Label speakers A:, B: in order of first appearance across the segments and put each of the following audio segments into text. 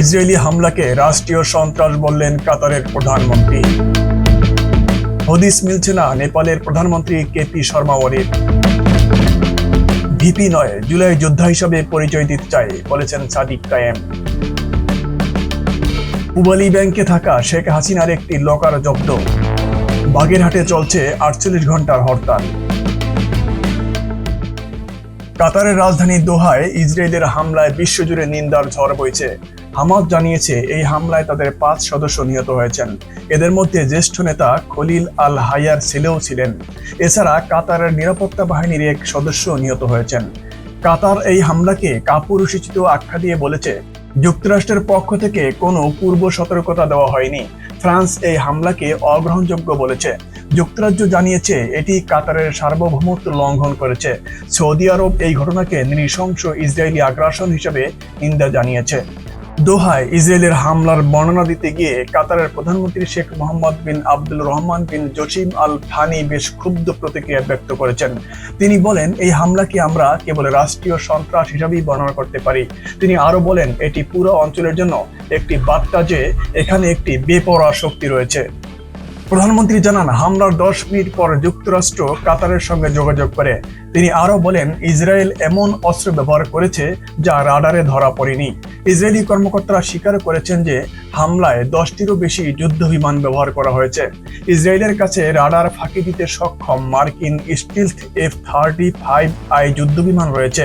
A: Israeli হামলাকে রাষ্ট্রীয় সন্ত্রাস বললেন কাতারের প্রধানমন্ত্রী। হদিস মিলছে না নেপালের প্রধানমন্ত্রী কেপি শর্মা ওলির ভিপি নয়, জুলাই যোদ্ধা হিসাবে পরিচয় দিতে চাই বলেছেন সাদিক কায়েম। পুবালি ব্যাংকে থাকা শেখ হাসিনার একটি লকার জব্দ। বাগেরহাটে চলছে আটচল্লিশ ঘণ্টার হরতাল। কাতারের রাজধানী দোহায় ইসরায়েলের হামলায় বিশ্বজুড়ে নিন্দার ঝড় বইছে। হামাদ জানিয়েছে, এই হামলায় তাদের পাঁচ সদস্য নিহত হয়েছেন। এদের মধ্যে জ্যেষ্ঠ নেতা খলিল আল হায়ার ছেলেও ছিলেন। এছাড়া কাতারের নিরাপত্তা বাহিনীর এক সদস্য নিহত হয়েছেন। কাতার এই হামলাকে কাপুরুষিত আখ্যা দিয়ে বলেছে, যুক্তরাষ্ট্রের পক্ষ থেকে কোনো পূর্ব সতর্কতা দেওয়া হয়নি। ফ্রান্স এই হামলাকে অগ্রহণযোগ্য বলেছে। যুক্তরাজ্য জানিয়েছে, এটি কাতারের সার্বভৌমত্ব লঙ্ঘন করেছে। সৌদি আরব এই ঘটনাকে নৃশংস ইসরায়েলি আগ্রাসন হিসেবে নিন্দা জানিয়েছে। দোহায় ইসরায়েলের হামলার বর্ণনা দিতে গিয়ে কাতারের প্রধানমন্ত্রী Sheikh Mohammed bin Abdul Rahman bin Jassim Al Thani বেশ ক্ষুব্ধ প্রতিক্রিয়া ব্যক্ত করেছেন। তিনি বলেন, এই হামলাকে আমরা কেবল রাষ্ট্রীয় সন্ত্রাস হিসাবেই বর্ণনা করতে পারি। তিনি আরও বলেন, এটি পুরো অঞ্চলের জন্য একটি বার্তা যে এখানে একটি বেপরোয়া শক্তি রয়েছে। প্রধানমন্ত্রী জানান, হামলার দশ মিনিট পর যুক্তরাষ্ট্র কাতারের সঙ্গে যোগাযোগ করে। তিনি আরও বলেন, ইসরায়েল এমন অস্ত্র ব্যবহার করেছে যা রাডারে ধরা পড়েনি। ইসরায়েলি কর্মকর্তারা স্বীকার করেছেন যে, হামলায় দশটিরও বেশি যুদ্ধ বিমান ব্যবহার করা হয়েছে। ইসরায়েলের কাছে রাডার ফাঁকি দিতে সক্ষম মার্কিন stealth F thirty five I যুদ্ধ বিমান রয়েছে,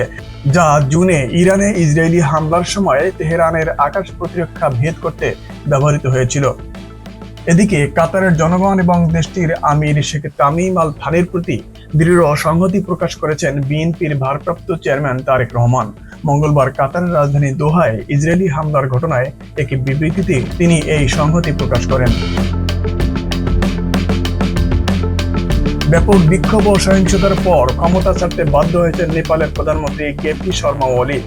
A: যা জুনে ইরানে ইসরায়েলি হামলার সময় তেহরানের আকাশ প্রতিরক্ষা ভেদ করতে ব্যবহৃত হয়েছিল। এদিকে কাতারের জনগণ এবং দেশটির আমির শেখ তামিম আল থানির প্রতি দৃঢ় সংহতি প্রকাশ করেছেন বিএনপির ভারপ্রাপ্ত চেয়ারম্যান তারেক রহমান। মঙ্গলবার কাতারের রাজধানী দোহায় ইসরায়েলি হামলার ঘটনায় একটি বিবৃতিতে তিনি এই সংহতি প্রকাশ করেন। ব্যাপক বিক্ষোভ ও সহিংসতার পর ক্ষমতা ছাড়তে বাধ্য হয়েছেন নেপালের প্রধানমন্ত্রী কেপি শর্মা ওলি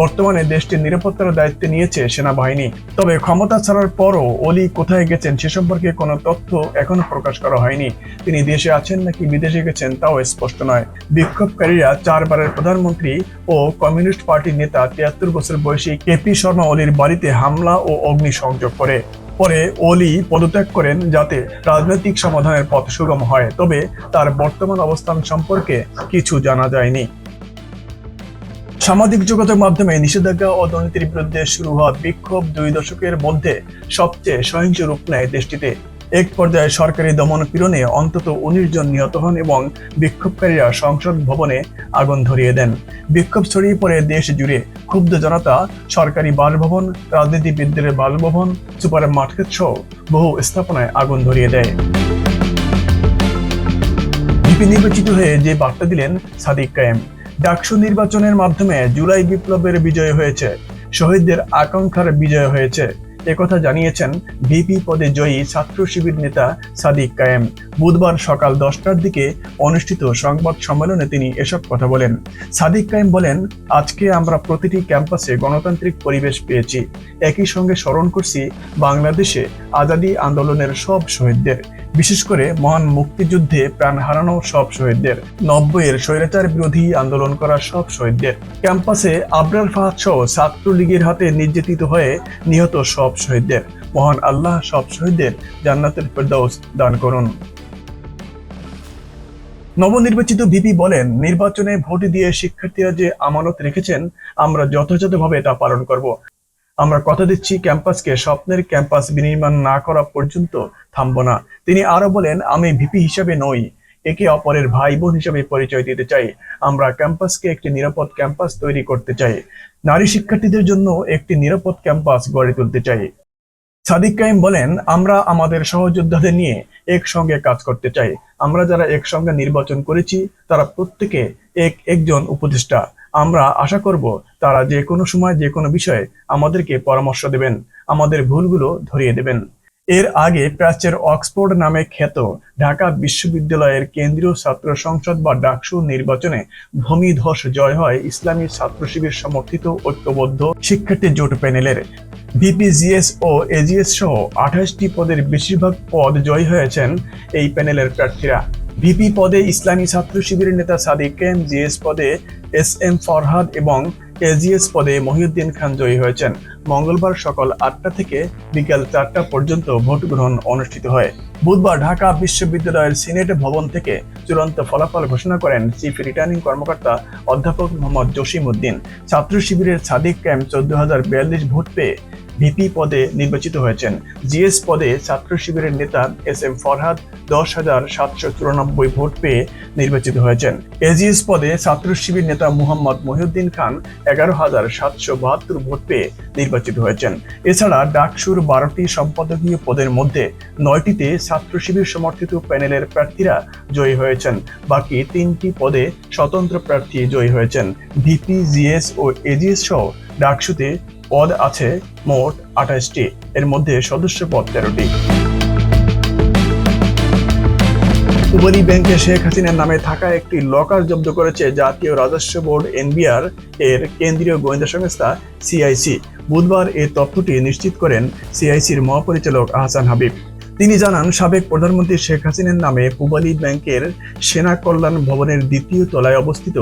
A: বর্তমানে দেশটির নিরাপত্তার দায়িত্ব নিয়েছে সেনাবাহিনী। তবে ক্ষমতা ছাড়ার পরও অলি কোথায় গেছেন সে সম্পর্কে কোনো তথ্য এখনও প্রকাশ করা হয়নি। তিনি দেশে আছেন নাকি বিদেশে গেছেন তাও স্পষ্ট নয়। বিক্ষোভকারীরা চারবারের প্রধানমন্ত্রী ও কমিউনিস্ট পার্টির নেতা তিয়াত্তর বছর বয়সী কেপি শর্মা অলির বাড়িতে হামলা ও অগ্নিসংযোগ করে। পরে অলি পদত্যাগ করেন যাতে রাজনৈতিক সমাধানের পথ সুগম হয়। তবে তার বর্তমান অবস্থান সম্পর্কে কিছু জানা যায়নি। সামাজিক যোগাযোগ মাধ্যমে নিষেধাজ্ঞা ও দুর্নীতির বিরুদ্ধে শুরু হওয়া বিক্ষোভ দুই দশকের মধ্যে সবচেয়ে সহিংস রূপ নেয় দেশটিতে। এক পর্যায়ে সরকারি দমন পীড়নে অন্তত উনিশ জন নিহত হন এবং বিক্ষোভকারীরা সংসদ ভবনে আগুন ধরিয়ে দেন। বিক্ষোভ ছড়িয়ে পড়ে দেশ জুড়ে ক্ষুব্ধ জনতা, সরকারি বাসভবন, রাজনীতিবিদদের বাসভবন সুপার মার্কেট সহ বহু স্থাপনায় আগুন ধরিয়ে দেয়। ভিপি নির্বাচিত হয়ে যে বার্তা দিলেন সাদিক কায়েম। ডাকসু নির্বাচনের মাধ্যমে জুলাই বিপ্লবের বিজয় হয়েছে। শহীদদের আকাঙ্ক্ষার বিজয় হয়েছে। একথা জানিয়েছেন ভিপি পদে জয়ী ছাত্র শিবির নেতা সাদিক কায়েম। বুধবার সকাল দশটার দিকে অনুষ্ঠিত সংবাদ সম্মেলনে তিনি এসব কথা বলেন। সাদিক কায়েম বলেন, আজকে আমরা প্রতিটি ক্যাম্পাসে গণতান্ত্রিক পরিবেশ পেয়েছি। একই সঙ্গে স্মরণ করছি বাংলাদেশে আজাদি আন্দোলনের সব শহীদদের। বিশেষ করে মহান মুক্তিযুদ্ধে প্রাণ হারানো সব শহীদদের। নব্বইয়ের স্বৈরাচার বিরোধী আন্দোলন করা সব শহীদদের। ক্যাম্পাসে আবরার ফাহাদ সহ ছাত্রলীগের হাতে নির্যাতিত হয়ে নিহত সব শহীদদের। মহান আল্লাহ সব শহীদদের জান্নাতের ফেরদাউস দান করুন। নবনির্বাচিত ভিপি বলেন, নির্বাচনে ভোট দিয়ে শিক্ষার্থীরা যে আমানত রেখেছেন, আমরা যথাযথভাবে তা পালন করব। আমরা কথা দিচ্ছি ক্যাম্পাসকে, স্বপ্নের ক্যাম্পাস বিনির্মাণ না করা পর্যন্ত থামব না। তিনি আরও বলেন, আমি ভিপি হিসেবে নই, একে অপরের ভাই বোন হিসেবে পরিচয় দিতে চাই। আমরা ক্যাম্পাসকে একটি নিরাপদ ক্যাম্পাস তৈরি করতে চাই। নারী শিক্ষার্থীদের জন্য একটি নিরাপদ ক্যাম্পাস গড়ে তুলতে চাই। সাদিক কাইম বলেন, আমরা আমাদের সহযোদ্ধাদের নিয়ে একসঙ্গে কাজ করতে চাই। আমরা যারা একসঙ্গে নির্বাচন করেছি, তারা প্রত্যেকে এক একজন উপদেষ্টা। আমরা আশা করব তারা যে কোনো সময় যে কোনো বিষয়ে আমাদেরকে পরামর্শ দেবেন, আমাদের ভুলগুলো ধরিয়ে দেবেন। এর আগে প্রাচ্যের অক্সফোর্ড নামে খ্যাত ঢাকা বিশ্ববিদ্যালয়ের কেন্দ্রীয় ছাত্র সংসদ বা ডাকসু নির্বাচনে ভূমিধস জয় হয় ইসলামী ছাত্র শিবির সমর্থিত ঐক্যবদ্ধ শিক্ষার্থী জোট প্যানেলের। বিপিজিএস ও এজিএস সহ আঠাশটি পদের বেশিরভাগ পদ জয়ী হয়েছেন এই প্যানেলের প্রার্থীরা। ভিপি পদে ইসলামী ছাত্র শিবিরের নেতা সাদিক এম জিএস পদে এস এম ফরহাদ এবং এজিএস পদে মহিউদ্দিন খান জয়ী হয়েছেন। মঙ্গলবার সকাল আটটা থেকে বিকাল চারটা পর্যন্ত ভোট গ্রহণ অনুষ্ঠিত হয়। বুধবার ঢাকা বিশ্ববিদ্যালয়ের সিনেট ভবন থেকে চূড়ান্ত ফলাফল ঘোষণা করেন চিফ রিটার্নিং কর্মকর্তা অধ্যাপক মোহাম্মদ জসিম উদ্দিন। ছাত্র শিবিরের সাদিক ক্যাম্প চোদ্দ হাজার বিয়াল্লিশ ভোট পেয়ে ভিপি পদে নির্বাচিত হয়েছেন। জিএস পদে ছাত্র শিবিরের নেতা এস এম ফরহাদ দশ হাজার সাতশো চুরানব্বই ভোট পেয়ে নির্বাচিত হয়েছেন। এজিএস পদে ছাত্র শিবির নেতা মুহাম্মদ মহিউদ্দিন খান এগারো হাজার সাতশো বাহাত্তর ভোট পেয়ে নির্বাচিত হয়েছেন। এছাড়া ডাকসুর বারোটি সম্পাদকীয় পদের মধ্যে নয়টিতে ছাত্র শিবির সমর্থিত প্যানেলের প্রার্থীরা জয়ী হয়েছেন। বাকি তিনটি পদে স্বতন্ত্র প্রার্থী জয়ী হয়েছেন। ভিপি, জিএস ও এজিএস সহ ডাকসুতে পদ আছে মোট আঠাশটি। এর মধ্যে সদস্য পদ তেরোটি পূবালী ব্যাংকে শেখ হাসিনার নামে থাকা একটি লকার জব্দ করেছে জাতীয় রাজস্ব বোর্ড এনবিআর এর কেন্দ্রীয় গোয়েন্দা সংস্থা সিআইসি। বুধবার এই তথ্যটি নিশ্চিত করেন সিআইসির মহাপরিচালক আহসান হাবিব। তিনি জানান, সাবেক প্রধানমন্ত্রী শেখ হাসিনার নামে পূবালী ব্যাংকের সেনা কল্যাণ ভবনের দ্বিতীয় তলায় অবস্থিত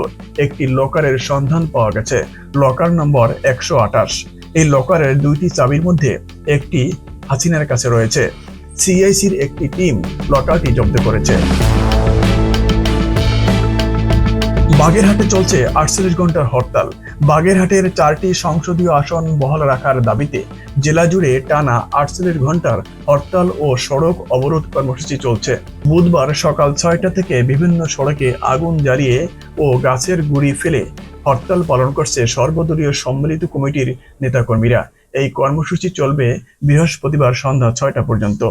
A: একটি লকারের সন্ধান পাওয়া গেছে। লকার নম্বর একশো আঠাশ। এই লকারের দুইটি চাবির মধ্যে একটি হাসিনার কাছে রয়েছে। সিআইসির একটি টিম লকারটি জব্দ করেছে। বাগেরহাটে চলছে আটচল্লিশ ঘণ্টার হরতাল। বাগেরহাটের চারটি সংসদীয় আসন বহাল রাখার দাবিতে জেলা জুড়ে টানা আটচল্লিশ ঘণ্টার হরতাল ও সড়ক অবরোধ কর্মসূচি চলছে। বুধবার সকাল ছয়টা থেকে বিভিন্ন সড়কে আগুন জ্বালিয়ে ও গাছের গুড়ি ফেলে হরতাল পালন করছে সর্বদলীয় সম্মিলিত কমিটির নেতাকর্মীরা। এই কর্মসূচি চলবে বৃহস্পতিবার সন্ধ্যা ছয়টা পর্যন্ত।